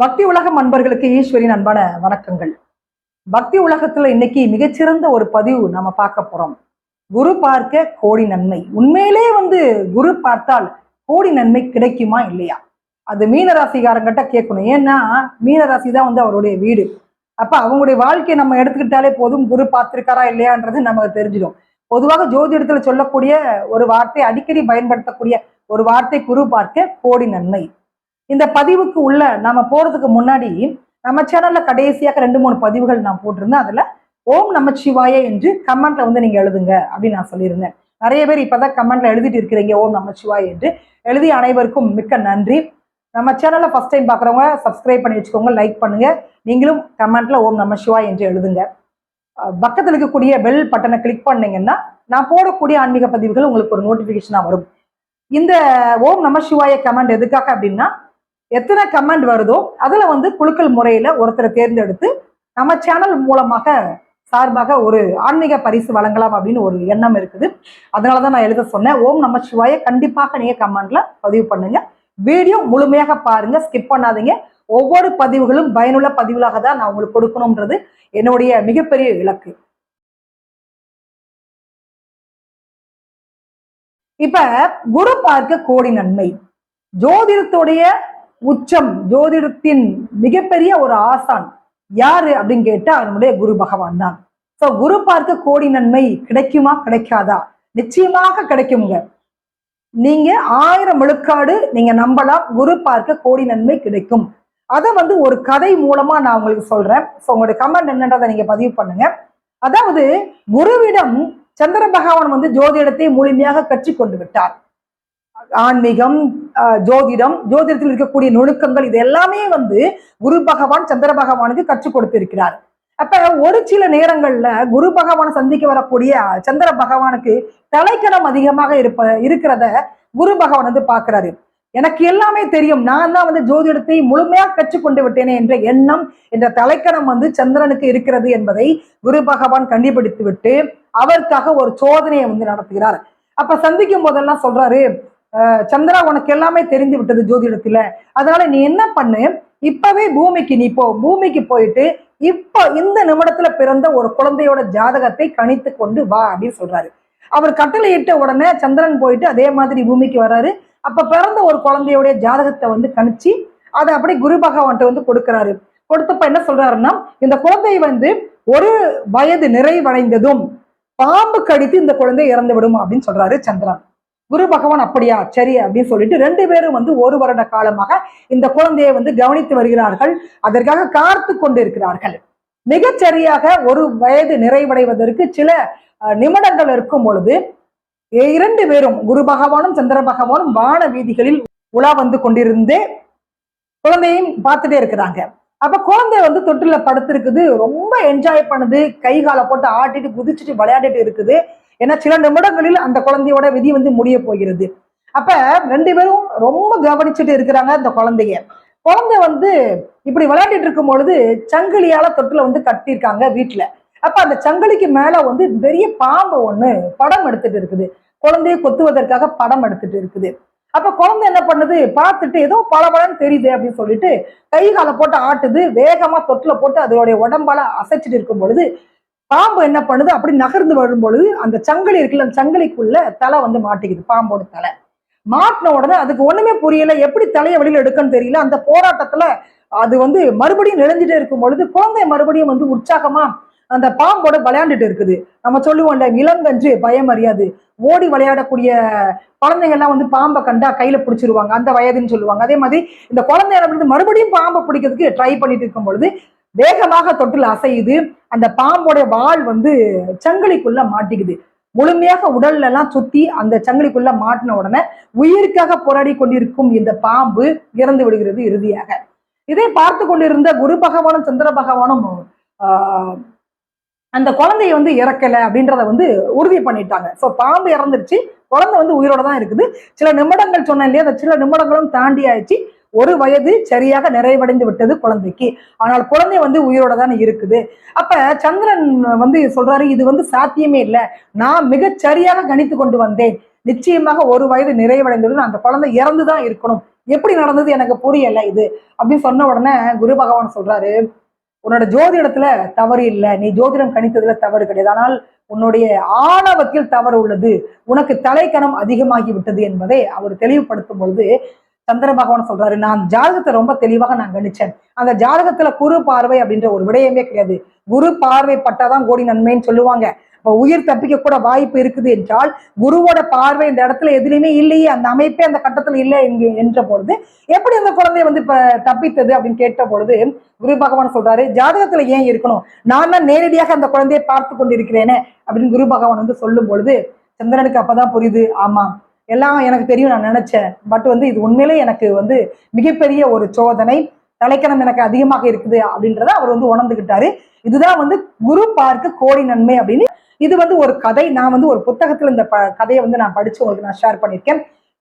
பக்தி உலகம் அன்பர்களுக்கு ஈஸ்வரின் அன்பான வணக்கங்கள். பக்தி உலகத்துல இன்னைக்கு மிகச்சிறந்த ஒரு பதிவு நம்ம பார்க்க போறோம். குரு பார்க்க கோடி நன்மை. உண்மையிலே வந்து குரு பார்த்தால் கோடி நன்மை கிடைக்குமா இல்லையா? அது மீனராசிகாரங்கிட்ட கேட்கணும். ஏன்னா மீனராசி தான் வந்து அவருடைய வீடு. அப்ப அவங்களுடைய வாழ்க்கையை நம்ம எடுத்துக்கிட்டாலே போதும் குரு பார்த்திருக்காரா இல்லையான்றது நமக்கு தெரிஞ்சிடும். பொதுவாக ஜோதிடத்துல சொல்லக்கூடிய ஒரு வார்த்தை அடிக்கடி பயன்படுத்தக்கூடிய ஒரு வார்த்தை குரு பார்க்க கோடி நன்மை. இந்த பதிவுக்கு உள்ள நாம போறதுக்கு முன்னாடி நம்ம சேனல்ல கடைசியாக ரெண்டு மூணு பதிவுகள் நான் போட்டிருந்தேன். அதுல ஓம் நமச்சிவாய என்று கமெண்ட்ல வந்து நீங்க எழுதுங்க அப்படின்னு நான் சொல்லியிருந்தேன். நிறைய பேர் இப்பதான் கமெண்ட்ல எழுதிட்டு இருக்கிறீங்க ஓம் நமச்சிவாய என்று. எழுதிய அனைவருக்கும் மிக்க நன்றி. நம்ம சேனலை ஃபர்ஸ்ட் டைம் பார்க்குறவங்க சப்ஸ்கிரைப் பண்ணி வச்சுக்கோங்க லைக் பண்ணுங்க. நீங்களும் கமெண்ட்ல ஓம் நம சிவாய் என்று எழுதுங்க. பக்கத்தில் இருக்கக்கூடிய பெல் பட்டனை கிளிக் பண்ணீங்கன்னா நான் போடக்கூடிய ஆன்மீக பதிவுகள் உங்களுக்கு ஒரு நோட்டிஃபிகேஷனாக வரும். இந்த ஓம் நம சிவாய கமெண்ட் எதுக்காக அப்படின்னா எத்தனை கமெண்ட் வருதோ அதில் வந்து குழுக்கள் முறையில் ஒருத்தரை தேர்ந்தெடுத்து நம்ம சேனல் மூலமாக சார்பாக ஒரு ஆன்மீக பரிசு வழங்கலாம் அப்படின்னு ஒரு எண்ணம் இருக்குது. அதனாலதான் நான் எழுத சொன்னேன். ஓம் நம்ம சிவாய. கண்டிப்பாக நீங்கள் கமெண்ட்ல பதிவு பண்ணுங்க. வீடியோ முழுமையாக பாருங்க. ஸ்கிப் பண்ணாதீங்க. ஒவ்வொரு பதிவுகளும் பயனுள்ள பதிவுகளாக தான் நான் உங்களுக்கு கொடுக்கணும்ன்றது என்னுடைய மிகப்பெரிய இலக்கு. இப்ப குரு பார்க்க கோடி நன்மை. ஜோதிடத்துடைய உச்சம் ஜோதிடத்தின் மிகப்பெரிய ஒரு ஆசான். யாரு அப்படின்னு கேட்டா அவனுடைய குரு பகவான் தான். சோ குரு பார்க்க கோடி நன்மை கிடைக்குமா கிடைக்காதா? நிச்சயமாக கிடைக்குங்க. நீங்க ஆயிரம் விழுக்காடு நீங்க நம்பலாம் குரு பார்க்க கோடி நன்மை கிடைக்கும். அதை வந்து ஒரு கதை மூலமா நான் உங்களுக்கு சொல்றேன். ஸோ உங்களுடைய கமெண்ட் என்னன்றதை நீங்க பதிவு பண்ணுங்க. அதாவது குருவிடம் சந்திர பகவான் வந்து ஜோதிடத்தை முழுமையாக கற்றுக்கொண்டு விட்டார். ஆன்மீகம் ஆஹ் ஜோதிடம் ஜோதிடத்தில் இருக்கக்கூடிய நுணுக்கங்கள் இது எல்லாமே வந்து குரு பகவான் சந்திர பகவானுக்கு கற்றுக் கொடுத்திருக்கிறார். அப்ப ஒரு சில நேரங்கள்ல குரு பகவான் சந்திக்க வரக்கூடிய சந்திர பகவானுக்கு தலைக்கணம் அதிகமாக இருப்ப இருக்கிறத குரு பகவான் வந்து பாக்குறாரு எனக்கு எல்லாமே தெரியும். நான் தான் வந்து ஜோதிடத்தை முழுமையாக கற்றுக்கொண்டு விட்டேனே என்ற எண்ணம் என்ற தலைக்கணம் வந்து சந்திரனுக்கு இருக்கிறது என்பதை குரு பகவான் கண்டுபிடித்து விட்டு அவருக்காக ஒரு சோதனையை வந்து நடத்துகிறார். அப்ப சந்திக்கும் போதெல்லாம் சொல்றாரு சந்திரா உனக்கு எல்லாமே தெரிந்து விட்டது ஜோதிடத்துல. அதனால நீ என்ன பண்ணு? இப்பவே பூமிக்கு நீ போ பூமிக்கு போயிட்டு இப்ப இந்த நிமிடத்துல பிறந்த ஒரு குழந்தையோட ஜாதகத்தை கணித்து கொண்டு வா அப்படின்னு சொல்றாரு. அவர் கட்டளையிட்ட உடனே சந்திரன் போயிட்டு அதே மாதிரி பூமிக்கு வர்றாரு. அப்ப பிறந்த ஒரு குழந்தையோடைய ஜாதகத்தை வந்து கணிச்சு அதை அப்படி குரு பகவான்கிட்ட வந்து கொடுக்கறாரு. கொடுத்தப்ப என்ன சொல்றாருன்னா இந்த குழந்தை வந்து ஒரு வயது நிறைவடைந்ததும் பாம்பு கடித்து இந்த குழந்தை இறந்து விடும் அப்படின்னு சொல்றாரு சந்திரன். குரு பகவான் அப்படியா? சரி அப்படின்னு சொல்லிட்டு ரெண்டு பேரும் வந்து ஒரு வருட காலமாக இந்த குழந்தையை வந்து கவனித்து வருகிறார்கள். அதற்காக காத்து கொண்டிருக்கிறார்கள். மிகச்சரியாக ஒரு வயது நிறைவடைவதற்கு சில அஹ், நிமிடங்கள் இருக்கும் பொழுது இரண்டு பேரும் குரு பகவானும் சந்திர பகவானும் வான வீதிகளில் உலா வந்து கொண்டிருந்து குழந்தையும் பார்த்துட்டே இருக்கிறாங்க. அப்ப குழந்தை வந்து தொட்டில படுத்திருக்குது ரொம்ப என்ஜாய் பண்ணுது கை காலை போட்டு ஆட்டிட்டு குதிச்சுட்டு விளையாடிட்டு இருக்குது. ஏன்னா சில நிமிடங்களில் அந்த குழந்தையோட விதி வந்து முடிய போகிறது. அப்ப ரெண்டு பேரும் ரொம்ப கவனிச்சுட்டு இருக்கிறாங்க அந்த குழந்தைய. குழந்தை வந்து இப்படி விளையாடிட்டு இருக்கும் பொழுது சங்கிலியால தொட்டில வந்து கட்டியிருக்காங்க வீட்டுல அப்ப அந்த சங்கிலிக்கு மேல வந்து பெரிய பாம்பு ஒண்ணு படம் எடுத்துட்டு இருக்குது. குழந்தையை கொத்துவதற்காக படம் எடுத்துட்டு இருக்குது. அப்ப குழந்தை என்ன பண்ணுது? பார்த்துட்டு ஏதோ பளபளன்னு தெரியுது அப்படின்னு சொல்லிட்டு கை காலை போட்டு ஆட்டுது. வேகமா தொட்டில போட்டு அதனுடைய உடம்பால அசைச்சிட்டு இருக்கும் பொழுது பாம்பு என்ன பண்ணுது? அப்படி நகர்ந்து வரும்பொழுது அந்த சங்கிலி இருக்குல்ல அந்த சங்கிலிக்குள்ள தலை வந்து மாட்டிக்குது பாம்போட தலை. மாட்டின உடனே அதுக்கு ஒண்ணுமே புரியல எப்படி தலையை வெளியில எடுக்கன்னு தெரியல. அந்த போராட்டத்துல அது வந்து மறுபடியும் நெளிஞ்சிட்டே இருக்கும் பொழுது குழந்தை மறுபடியும் வந்து உற்சாகமா அந்த பாம்போட விளையாண்டுட்டு இருக்குது. நம்ம சொல்லுவோம்ல இளங்கன்று பயம் அறியாது. ஓடி விளையாடக்கூடிய குழந்தைங்கள்லாம் வந்து பாம்பை கண்டா கையில பிடிச்சிருவாங்க அந்த வயதுன்னு சொல்லுவாங்க. அதே மாதிரி இந்த குழந்தை மறுபடியும் பாம்பை பிடிக்கிறதுக்கு ட்ரை பண்ணிட்டு இருக்கும் பொழுது வேகமாக தொட்டில் அசையுது. அந்த பாம்போட வால் வந்து சங்கிலிக்குள்ள மாட்டிக்குது. முழுமையாக உடல்ல எல்லாம் சுத்தி அந்த சங்கிலிக்குள்ள மாட்டின உடனே உயிருக்காக போராடி கொண்டிருக்கும் இந்த பாம்பு இறந்து விடுகிறது இறுதியாக. இதை பார்த்து கொண்டிருந்த குரு பகவானும் சந்திர பகவானும் ஆஹ், அந்த குழந்தைய வந்து இறக்கல அப்படின்றத வந்து உறுதி பண்ணிட்டாங்க. ஸோ பாம்பு இறந்துருச்சு. குழந்தை வந்து உயிரோட தான் இருக்குது. சில நிமிடங்கள் சொன்னேன் இல்லையா? அந்த சில நிமிடங்களும் தாண்டி ஆயிடுச்சு. ஒரு வயது சரியாக நிறைவடைந்து விட்டது குழந்தைக்கு. ஆனால் குழந்தை வந்து உயிரோட தானே இருக்குது. அப்ப சந்திரன் வந்து சொல்றாரு இது வந்து சாத்தியமே இல்லை. நான் மிக சரியாக கணித்து கொண்டு வந்தேன். நிச்சயமாக ஒரு வயது நிறைவடைந்ததுடன் அந்த குழந்தை இறந்து தான் இருக்கணும். எப்படி நடந்தது எனக்கு புரியல இது. அப்படின்னு சொன்ன உடனே குரு பகவான் சொல்றாரு உன்னோட ஜோதிடத்துல தவறு இல்லை. நீ ஜோதிடம் கணித்ததுல தவறு கிடையாது. ஆனால் உன்னுடைய ஆணவத்தில் தவறு உள்ளது. உனக்கு தலைக்கணம் அதிகமாகி விட்டது என்பதை அவர் தெளிவுபடுத்தும் பொழுது சந்திர பகவான் சொல்றாரு நான் ஜாதகத்தை ரொம்ப தெளிவாக நான் கணிச்சேன். அந்த ஜாதகத்துல குரு பார்வை அப்படின்ற ஒரு விடயமே கிடையாது. குரு பார்வை பட்டாதான் கோடி நன்மைன்னு சொல்லுவாங்க. இப்போ உயிர் தப்பிக்க கூட வாய்ப்பு இருக்குது என்றால் குருவோட பார்வை இந்த இடத்துல எதுலையுமே இல்லையே அந்த அமைப்பே அந்த கட்டத்துல இல்லை என்க என்ற பொழுது எப்படி அந்த குழந்தைய வந்து இப்ப தப்பித்தது அப்படின்னு கேட்ட பொழுது குரு பகவான் சொல்றாரு ஜாதகத்துல ஏன் இருக்கணும்? நான் தான் நேரடியாக அந்த குழந்தையை பார்த்து கொண்டிருக்கிறேனே அப்படின்னு குரு பகவான் வந்து சொல்லும் பொழுது சந்திரனுக்கு அப்பதான் புரியுது ஆமா எல்லாம் எனக்கு தெரியும் நான் நினைச்சேன். பட் வந்து இது உண்மையிலே எனக்கு வந்து மிகப்பெரிய ஒரு சோதனை. தலைக்கணம் எனக்கு அதிகமாக இருக்குது அப்படின்றத அவர் வந்து உணர்ந்துகிட்டாரு. இதுதான் வந்து குரு பார்க்க கோடி நன்மை அப்படின்னு. இது வந்து ஒரு கதை. நான் வந்து ஒரு புத்தகத்துல இந்த கதையை வந்து நான் படிச்சு உங்களுக்கு நான் ஷேர் பண்ணியிருக்கேன்.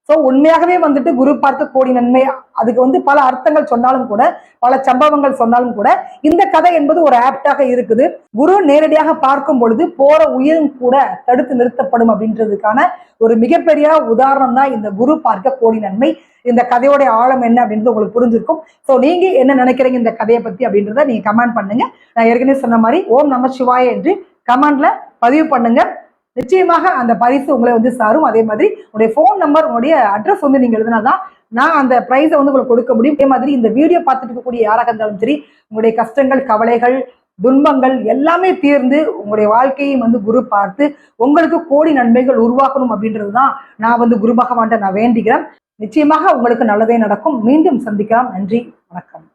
ஸோ உண்மையாகவே வந்துட்டு குரு பார்க்க கோடி நன்மை அதுக்கு வந்து பல அர்த்தங்கள் சொன்னாலும் கூட பல சம்பவங்கள் சொன்னாலும் கூட இந்த கதை என்பது ஒரு ஆப்டாக இருக்குது. குரு நேரடியாக பார்க்கும் பொழுது போற உயிரும் கூட தடுத்து நிறுத்தப்படும் அப்படின்றதுக்கான ஒரு மிகப்பெரிய உதாரணம் தான் இந்த குரு பார்க்க கோடி நன்மை. இந்த கதையோடைய ஆழம் என்ன அப்படின்றது உங்களுக்கு புரிஞ்சிருக்கும். ஸோ நீங்க என்ன நினைக்கிறீங்க இந்த கதையை பத்தி அப்படின்றத நீங்க கமெண்ட் பண்ணுங்க. நான் ஏற்கனவே சொன்ன மாதிரி ஓம் நம சிவாய என்று கமெண்ட்ல பதிவு பண்ணுங்க. நிச்சயமாக அந்த பரிசு உங்களை வந்து சாரும். அதே மாதிரி உங்களுடைய ஃபோன் நம்பர் உங்களுடைய அட்ரஸ் வந்து நீங்க எழுதினாதான் நான் அந்த ப்ரைஸை வந்து உங்களுக்கு கொடுக்க முடியும். அதே மாதிரி இந்த வீடியோ பார்த்துட்டு இருக்கக்கூடிய யாராக இருந்தாலும் சரி உங்களுடைய கஷ்டங்கள் கவலைகள் துன்பங்கள் எல்லாமே தீர்ந்து உங்களுடைய வாழ்க்கையும் வந்து குரு பார்த்து உங்களுக்கு கோடி நன்மைகள் உருவாக்கணும் அப்படின்றது தான் நான் வந்து குரு பகவான்கிட்ட நான் வேண்டிக்கிறேன் நிச்சயமாக உங்களுக்கு நல்லதே நடக்கும். மீண்டும் சந்திக்கலாம். நன்றி. வணக்கம்.